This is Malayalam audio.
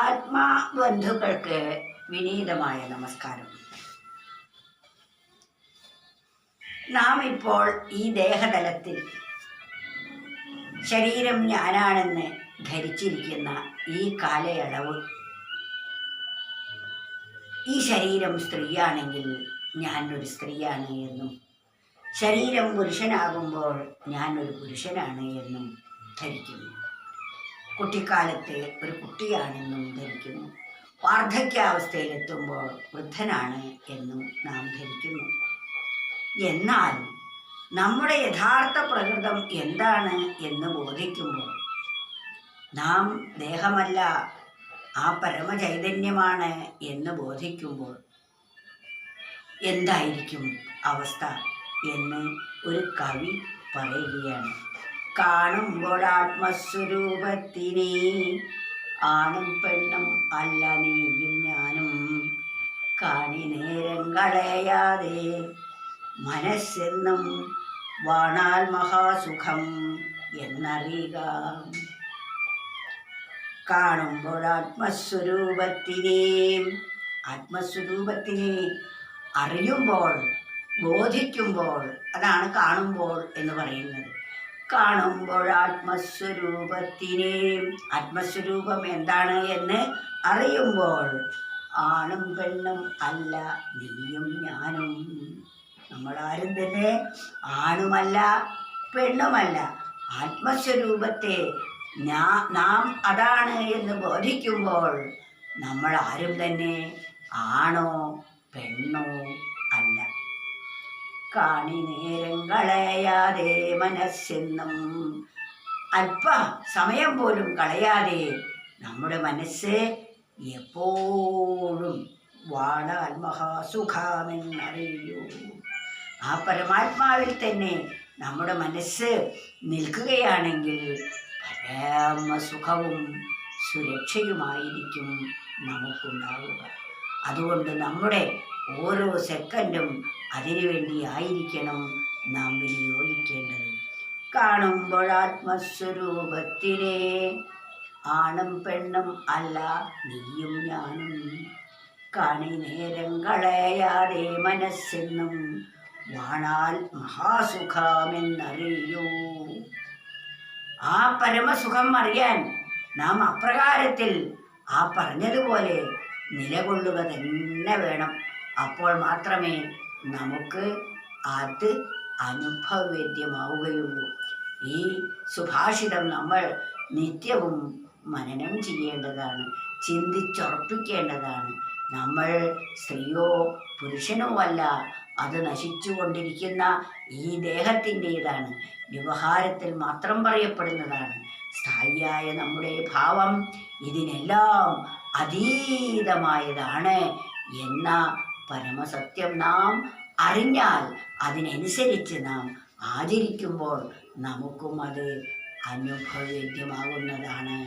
ആത്മാബന്ധുക്കൾക്ക് വിനീതമായ നമസ്കാരം. നാം ഇപ്പോൾ ഈ ദേഹതലത്തിൽ ശരീരം ഞാനാണെന്ന് ധരിച്ചിരിക്കുന്ന ഈ കാലയളവ് ഈ ശരീരം സ്ത്രീയാണെങ്കിൽ ഞാൻ ഒരു സ്ത്രീയാണ് എന്നും ശരീരം പുരുഷനാകുമ്പോൾ ഞാൻ ഒരു പുരുഷനാണ് എന്നും ധരിക്കുന്നു. കുട്ടിക്കാലത്ത് ഒരു കുട്ടിയാണെന്നും ധരിക്കുന്നു. വാർദ്ധക്യാവസ്ഥയിലെത്തുമ്പോൾ വൃദ്ധനാണ് എന്നും നാം ധരിക്കുന്നു. എന്നാൽ നമ്മുടെ യഥാർത്ഥ പ്രകൃതം എന്താണ് എന്ന് ബോധിക്കുമ്പോൾ നാം ദേഹമല്ല ആ പരമചൈതന്യമാണ് എന്ന് ബോധിക്കുമ്പോൾ എന്തായിരിക്കും അവസ്ഥ എന്ന് ഒരു കവി പറയുകയാണ്. കാണുമ്പോൾ ആത്മസ്വരൂപത്തിനെ ആണും പെണ്ണും അല്ല നീയും ഞാനും. കാണി നേരം കളയാതെ മനസ്സെന്നും വാണാൽ മഹാസുഖം എന്നറിയുക. കാണുമ്പോൾ ആത്മസ്വരൂപത്തിനെ ആത്മസ്വരൂപത്തിനെ അറിയുമ്പോൾ ബോധിക്കുമ്പോൾ അതാണ് കാണുമ്പോൾ എന്ന് പറയുന്നത്. കാണുമ്പോൾ ആത്മസ്വരൂപത്തിനെ ആത്മസ്വരൂപം എന്താണ് എന്ന് അറിയുമ്പോൾ ആണും പെണ്ണും അല്ല നീയും ഞാനും. നമ്മളാരും തന്നെ ആണുമല്ല പെണ്ണുമല്ല. ആത്മസ്വരൂപത്തെ നാം അതാണ് എന്ന് ബോധിക്കുമ്പോൾ നമ്മൾ ആരും തന്നെ ആണോ പെണ്ണോ കാണി നേരം കളയാതെ മനസ്സെന്നും അല്പ സമയം പോലും കളയാതെ നമ്മുടെ മനസ്സ് എപ്പോഴും വാടാൽ മഹാസുഖമെന്നറിയൂ. ആ പരമാത്മാവിൽ തന്നെ നമ്മുടെ മനസ്സ് നിൽക്കുകയാണെങ്കിൽ പരമ സുഖവും സുരക്ഷയുമായിരിക്കും നമുക്കുണ്ടാവുക. അതുകൊണ്ട് നമ്മുടെ ഓരോ സെക്കൻഡും അതിനുവേണ്ടി ആയിരിക്കണം നാം വിനിയോഗിക്കേണ്ടത്. കാണുമ്പോൾ ആത്മസ്വരൂപത്തിനെ ആണും പെണ്ണും അല്ല നീയും ഞാനും. കണി നേരം കളയാതെ മനസ്സെന്നും വാണാൽ മഹാസുഖമെന്നറിയൂ. ആ പരമസുഖം അറിയാൻ നാം അപ്രകാരത്തിൽ ആ പറഞ്ഞതുപോലെ നിലകൊള്ളുക തന്നെ വേണം. അപ്പോൾ മാത്രമേ നമുക്ക് അത് അനുഭവവേദ്യമാവുകയുള്ളൂ. ഈ സുഭാഷിതം നമ്മൾ നിത്യവും മനനം ചെയ്യേണ്ടതാണ് ചിന്തിച്ചുറപ്പിക്കേണ്ടതാണ്. നമ്മൾ സ്ത്രീയോ പുരുഷനോ അല്ല അത് നശിച്ചുകൊണ്ടിരിക്കുന്ന ഈ ദേഹത്തിന്റെതാണ്. വ്യവഹാരത്തിൽ മാത്രം പറയപ്പെടുന്നതാണ്. സ്ഥായിയായ നമ്മുടെ ഭാവം ഇതിനെല്ലാം അതീതമായതാണ് എന്ന പരമസത്യം നാം അറിഞ്ഞാൽ അതിനനുസരിച്ച് നാം ആചരിക്കുമ്പോൾ നമുക്കും അത് അനുഭവവേദ്യമാകുന്നതാണ്.